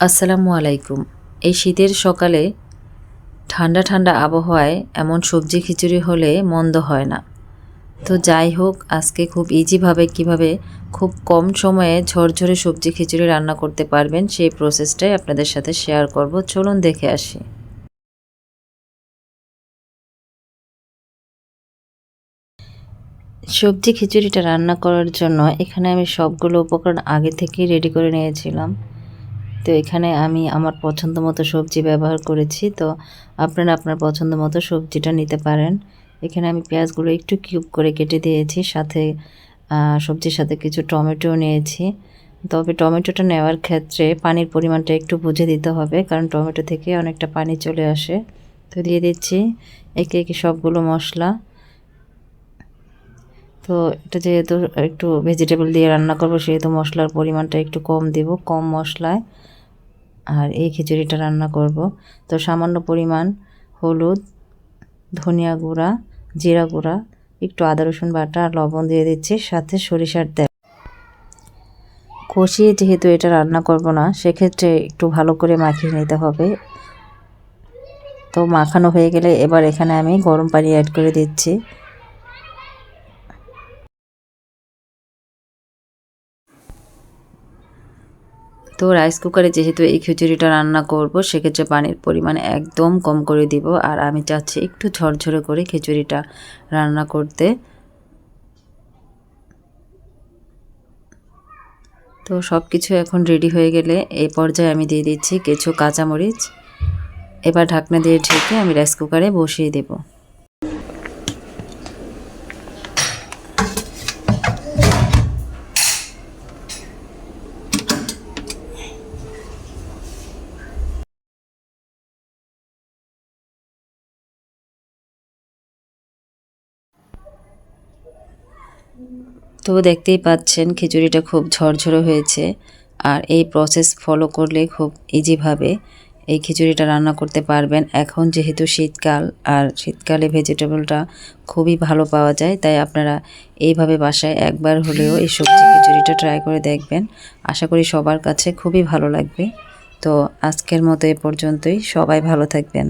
আসসালামু আলাইকুম। এই শীতের সকালে ঠান্ডা ঠান্ডা আবহাওয়ায় এমন সবজি খিচুড়ি হলে মন্দ হয় না। তো যাই হোক, আজকে খুব ইজিভাবে কীভাবে খুব কম সময়ে ঝরঝরে সবজি খিচুড়ি রান্না করতে পারবেন সেই প্রসেসটাই আপনাদের সাথে শেয়ার করব। চলুন দেখে আসি। সবজি খিচুড়িটা রান্না করার জন্য এখানে আমি সবগুলো উপকরণ আগে থেকেই রেডি করে নিয়েছিলাম। তো এখানে আমি আমার পছন্দ মতো সবজি ব্যবহার করেছি। তো আপনারা আপনার পছন্দ মতো সবজিটা নিতে পারেন। এখানে আমি পেঁয়াজগুলো একটু কিউব করে কেটে দিয়েছি। সাথে সবজির সাথে কিছু টমেটো নিয়েছি। তবে টমেটোটা নেওয়ার ক্ষেত্রে পানির পরিমাণটা একটু বুঝে দিতে হবে, কারণ টমেটো থেকে অনেকটা পানি চলে আসে। তো দিয়ে দিচ্ছি একে একে সবগুলো মশলা। তো এটা যেহেতু একটু ভেজিটেবল দিয়ে রান্না করব, সেহেতু মশলার পরিমাণটা একটু কম দেব। কম মশলায় আর এই খিচুড়িটা রান্না করব। তো সামান্য পরিমাণ হলুদ, ধনিয়া গুঁড়া, জিরা গুঁড়া, একটু আদা, রসুন বাটা আর লবণ দিয়ে দিচ্ছি, সাথে সরিষার তেল। কষিয়ে যেহেতু এটা রান্না করব না, সেক্ষেত্রে একটু ভালো করে মাখিয়ে নিতে হবে। তো মাখানো হয়ে গেলে এবার এখানে আমি গরম পানি অ্যাড করে দিচ্ছি। তো রাইস কুকারে যেহেতু এই খিচুড়িটা রান্না করব, সেক্ষেত্রে পানির পরিমাণ একদম কম করে দিব। আর আমি চাচ্ছি একটু ঝরঝরে করে খিচুড়িটা রান্না করতে। তো সব কিছু এখন রেডি হয়ে গেলে এই পর্যায়ে আমি দিয়ে দিচ্ছি কিছু কাঁচামরিচ। এবার ঢাকনা দিয়ে ঢেকে আমি রাইস কুকারে বসিয়ে দেবো। তো দেখতেই পাচ্ছেন খিচুড়িটা খুব ঝরঝরে হয়েছে আর এই প্রসেস ফলো করলে খুব ইজিভাবে এই খিচুড়িটা রান্না করতে পারবেন। এখন যেহেতু শীতকাল আর শীতকালে ভেজিটেবলটা খুবই ভালো পাওয়া যায়, তাই আপনারা এইভাবে বাসায় একবার হলেও এই সবজি খিচুড়িটা ট্রাই করে দেখবেন। আশা করি সবার কাছে খুবই ভালো লাগবে। তো আজকের মতো এ পর্যন্তই। সবাই ভালো থাকবেন।